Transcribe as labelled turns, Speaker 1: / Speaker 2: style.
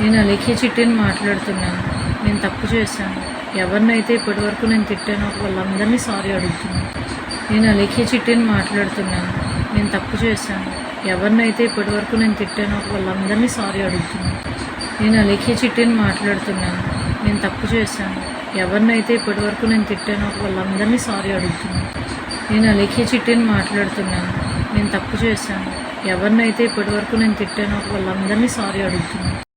Speaker 1: నేను అలేఖ్య చిట్టిని మాట్లాడుతున్నాను. నేను తప్పు చేశాను. ఎవరినైతే ఇప్పటివరకు నేను తిట్టానో వాళ్ళందరినీ సారీ అడుగుతున్నాను. నేను అలేఖ్య చిట్టిని మాట్లాడుతున్నాను. నేను తప్పు చేశాను. ఎవరినైతే ఇప్పటివరకు నేను తిట్టానో వాళ్ళందరినీ సారీ అడుగుతున్నాను. నేను అలేఖ్య చిట్టిని మాట్లాడుతున్నాను. నేను తప్పు చేశాను. ఎవరినైతే ఇప్పటివరకు నేను తిట్టానో వాళ్ళందరినీ సారీ అడుగుతున్నాను. నేను అలేఖ్య చిట్టిని మాట్లాడుతున్నాను. నేను తప్పు చేశాను. ఎవరినైతే ఇప్పటివరకు నేను తిట్టానో వాళ్ళందరినీ సారీ అడుగుతున్నాను.